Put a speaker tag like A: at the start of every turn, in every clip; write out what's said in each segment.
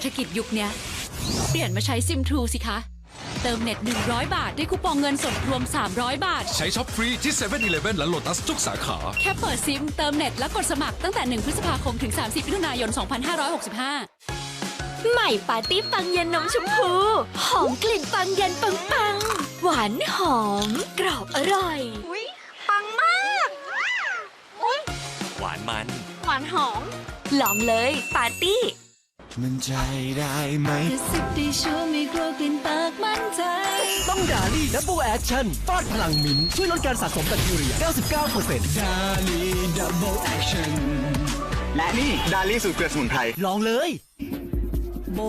A: ษฐกิจยุคเนี้ย เปลี่ยนมาใช้ซิมทรูสิคะ เติมเน็ต 100 บาท ได้คูปองเงินสดรวม 300 บาท
B: ใช้ช็อปฟรีที่7 e เ e ่ e อและโลตัสทุกสาขา
A: แค่เปิดซิม เติมเน็ต และกดสมัครตั้งแต่ 1 พฤษภาคมถึง 30มิถุนายน 2565
C: ใหม่ปาร์ตี้ปังเย็นนมชมพู หอมกลิ่นปังเย็นปังปัง หวานหอม กรอบอร่อย
D: อุ้ยปังมากอุ้ย
E: หวานมัน
D: หวานหอม
C: ลองเลยปาร์ตี้
F: มันใจได้ไหม
A: กระซิบได้ชัวร์ไม่กลัวกลิ่นปากมั่นใจ
G: ต้องดาลี่ดับเบิลแอคชั่นฟาดพลังมิ้นท์ช่วยลดการสะสมแบคทีเรีย 99%
F: ดาลีดับเบิลแอคชั่น
H: และนี่ดาลี่สูตรเกลือสมุนไพร
G: ลองเลย
I: โบ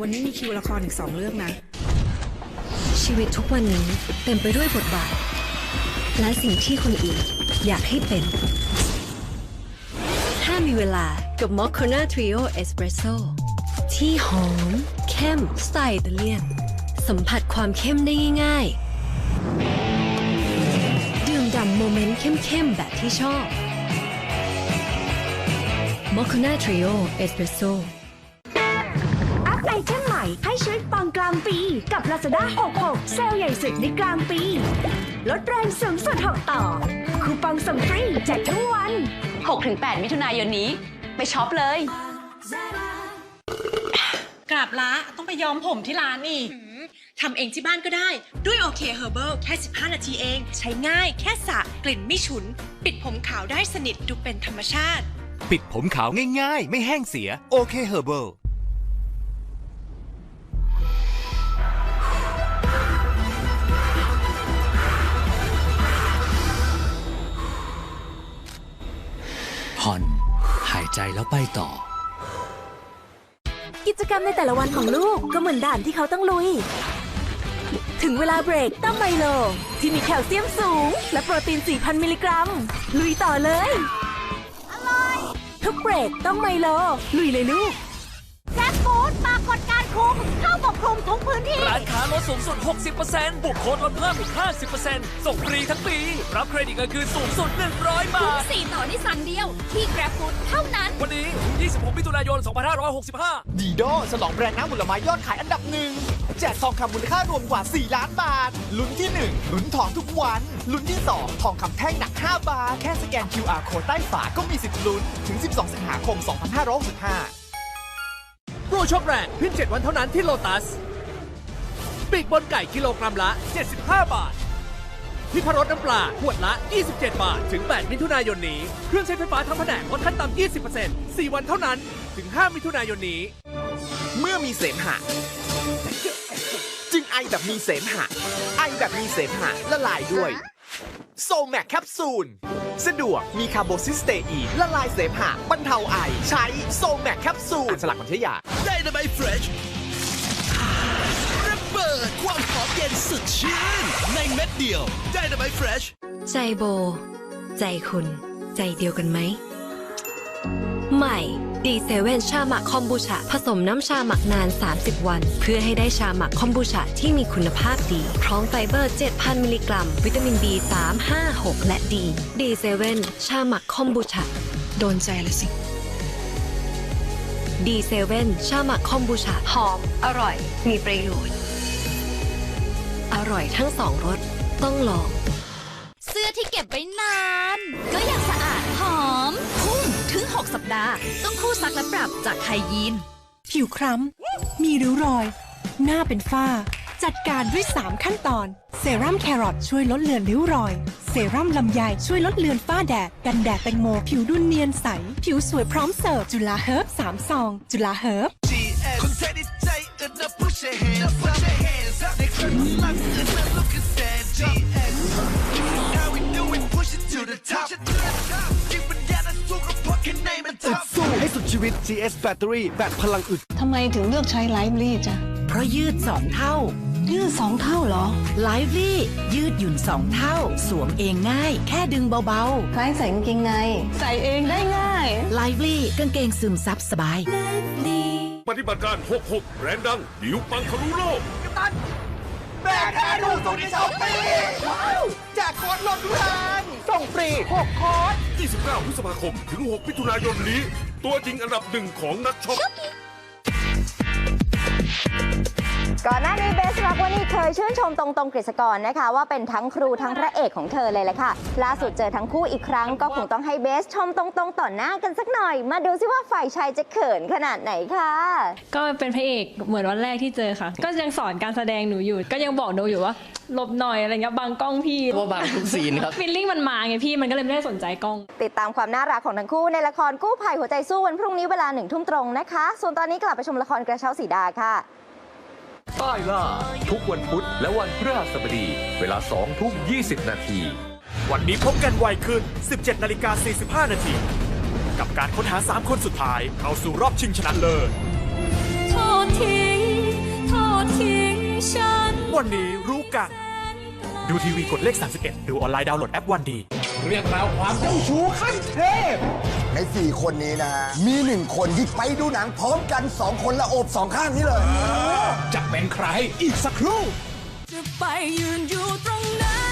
I: วันนี้มีคิวละครอีกสองเรื่องนะ
J: ชีวิตทุกวันนี้เต็มไปด้วยบทบาท และสิ่งที่คนอื่นอยากให้เป็น ถ้ามีเวลากับ m o c c a n a Trio Espresso ที่หอม เข้มสไตล์อิตาเลียน สัมผัสความเข้มได้ง่ายๆ ดื่มด่ำโมเมนต์เข้มๆ แบบที่ชอบ m o c c a n a Trio Espresso
C: อัพไอเทมใหม่ให้ชีวิตปังกลางปี กับ Lazada 66 เซลล์ใหญ่สุดในกลางปี ลดแรงสูงสุด6ต่อ คูปองส่งฟรีแจกทั้งวัน
A: 6-8 มิถุนายนนี้ ไปช็อปเลย
I: ก ราบละต้องไปย้อมผมที่ร้านอีกทำเองที่บ้านก็ได้ ด้วยโอเคเฮอร์เบิลแค่ 15 นาทีเอง ใช้ง่ายแค่สระกลิ่นไม่ฉุน ปิดผมขาวได้สนิทดูเป็นธรรมชาติ
E: ปิดผมขาวง่ายๆ ไม่แห้งเสียโอเคเฮอร์เบิล
G: ผ่อน หายใจแล้วไปต่อ
C: กิจกรรมในแต่ละวันของลูกก็เหมือนด่านที่เขาต้องลุย ถึงเวลาเบรกต้องไมโล ที่มีแคลเซียมสูง และโปรตีน 4,000 มิลลิกรัม ลุยต่อเลยอร่อยทุกเบรกต้องไมโล ลุยเลยลูก
D: แจ็คฟูดปรากฏการณ์คุ้มเข้าปกคลุมทุกพื้นที่
G: ร้านค้าลดสูงสุด 60%บุกโค้ดลดเพิ่มอีก 50%ส่งฟรีทั้งปี รับเครดิตเงินคืนสูงสุด 100 บาท
A: สี่ต่อนี่สั่งเดียว ที่ Grab Food เท่านั้น
G: วันนี้ถึง 26 มิถุนายน 2565
H: ดีโดฉลองแบรนด์น้ำผลไม้ยอดขายอันดับหนึ่งแจกทองคำมูลค่ารวมกว่า 4 ล้านบาท ลุ้นที่ 1 ลุ้นทองทุกวัน ลุ้นที่ 2 ทองคำแท่งหนัก 5 บาท แค่สแกน QR โค้ดใต้ฝาก็มีสิทธิ์ลุ้น ถึง 12 สิงหาคม 2565
G: โปรช็อปแรงเพียง7วันเท่านั้นที่โลตัส ปีกบนไก่กิโลกรัมละ 75 บาท พิพรสน้ำปลาขวดละ 27 บาท ถึง 8 มิถุนายนนี้ เครื่องใช้ไฟฟ้าทั้งแผนกลดขั้นต่ำ20% 4 วันเท่านั้น ถึง 5 มิถุนายนนี้
H: เมื่อมีเสมหะ จึงไอแบบมีเสมหะ ไอแบบมีเสมหะละลายด้วยโซแมคแคปซูลสะดวกมีคาร์โบซิสเตอีนละลายเสมหะบรรเทาไอ ใช้โซแมคแคปซูลอ่านสลักมันใช้ยา
F: ไดนาไมเฟรชระ เบิดความหอมเย็นสุดชื่น ในเม็ดเดียว ไดนาไมเฟรช
J: ใจโบ ใจคุณ ใจเดียวกันไหม ใหม่ ดีเซเว่นชาหมักคอมบูชา ผสมน้ำชาหมักนาน 30 วัน เพื่อให้ได้ชาหมักคอมบูชาที่มีคุณภาพดี พร้อมไฟเบอร์ 7,000 มิลลิกรัม วิตามิน B3 5 6 และดี ดีเซเว่นชาหมักคอมบูชา โดนใจเลยสิดีเซเว่นชาหมักคอมบูชาหอม อร่อย มีประโยชน์ อร่อยทั้งสองรสต้องลอง
A: เสื้อที่เก็บไว้นาน ก็ยังสะอาดหอมพุ่งถึง 6 สัปดาห์ ต้องคู่ซักและปรับจากไทยยีน
I: ผิวคล้ำ มีริ้วรอย หน้าเป็นฝ้า จัดการด้วย 3 ขั้นตอน เซรั่มแครอทช่วยลดเลือนริ้วรอย เซรั่มลำไยช่วยลดเลือนฝ้าแดด กันแดดแตงโมผิวดุนเนียนใส ผิวสวยพร้อมเสิร์ฟจุฬาเฮิร์บ3ซอง จุฬาเฮิร์บ
F: อึดนะ push your hands up push your hands up ในครั้งพลังอึดนะ look and stand GS how we do it push it to the top ยิ่งปัญญาและสู้กับพวกแค่ในมัน
G: อึด
F: top
G: สู้ให้สุดชีวิต GS Battery แบตพลังอึด
I: ทำไมถึงเลือกใช้ไลฟ์ลี่จ้ะ
K: เพราะยืดสองเท่า
I: ยืดสองเท่าเหรอ
K: ไลฟ์ลี่ยืดหยุ่นสองเท่า สวมเองง่าย แค่ดึงเบา
I: คล้ายใส่กางเกงใน ใส่เองได้ง่าย
K: ๆไลฟ์ลี่กางเกงซึมซับสบาย
B: ปฏิบัติการ 66แบรนด์ดัง ดิวปังทะลุโลก
H: แบกแค่ดูสูตรที่ชอบฟรีว้าวแจกโค้ดลดแรงส่งฟรี 6 โค้ด
B: 29 พฤษภาคม ถึง 6 มิถุนายนนี้ ตัวจริงอันดับหนึ่งของนักช็อป
D: ก่อนหน้านี้เบสรักว่านี่เคยชื่นชมตรงตรงๆกฤษกรนะคะ ว่าเป็นทั้งครูทั้งพระเอกของเธอเลยแหละค่ะ ล่าสุดเจอทั้งคู่อีกครั้งก็คงต้องให้เบสชมตรงๆต่อหน้ากันสักหน่อย มาดูซิว่าฝ่ายชายจะเขินขนาดไหนค่ะ
L: ก็เป็นพระเอกเหมือนวันแรกที่เจอค่ะ ก็ยังสอนการแสดงหนูอยู่ ก็ยังบอกหนูอยู่ว่าหลบหน่อยอะไรเงี้ยบังกล้องพี่
K: ว่าบังทุกซีนครับ
L: ฟิลลิ่งมันมาไงพี่มันก็เลยไม่ได้สนใจกล้อง
D: ติดตามความน่ารักของทั้งคู่ในละครกู้ภัยหัวใจสู้วันพรุ่งนี้เวลาหนึ่งทุ่มตรงนะคะ ส่วนตอนนี้กลับไปชมละครกระเช้าสีดาค่ะ
B: ใต้ล่า ทุกวันพุธและวันพฤหัสบดี เวลา2ทุ่ม20 นาที
M: วันนี้พบกันไวขึ้น 17 นาฬิกา 45 นาที กับการค้นหา 3 คนสุดท้ายเข้าสู่รอบชิงชนะเลิศ
N: โทษทิ้งโทษทิ้งฉัน
M: วันนี้รู้กัน ดูทีวีกดเลข 31 ดูออนไลน์ดาวน์โหลดแอปวันดี
O: เรียกราวความเจ้าชู้ขั้นเทพ ในสี่คนนี้นะฮะมีหนึ่งคนที่ไปดูหนังพร้อมกันสองคนและโอบสองข้างนี้เลย จะเป็นใครอีกสักครู่
N: จะไปยืนอยู่ตรงนั้น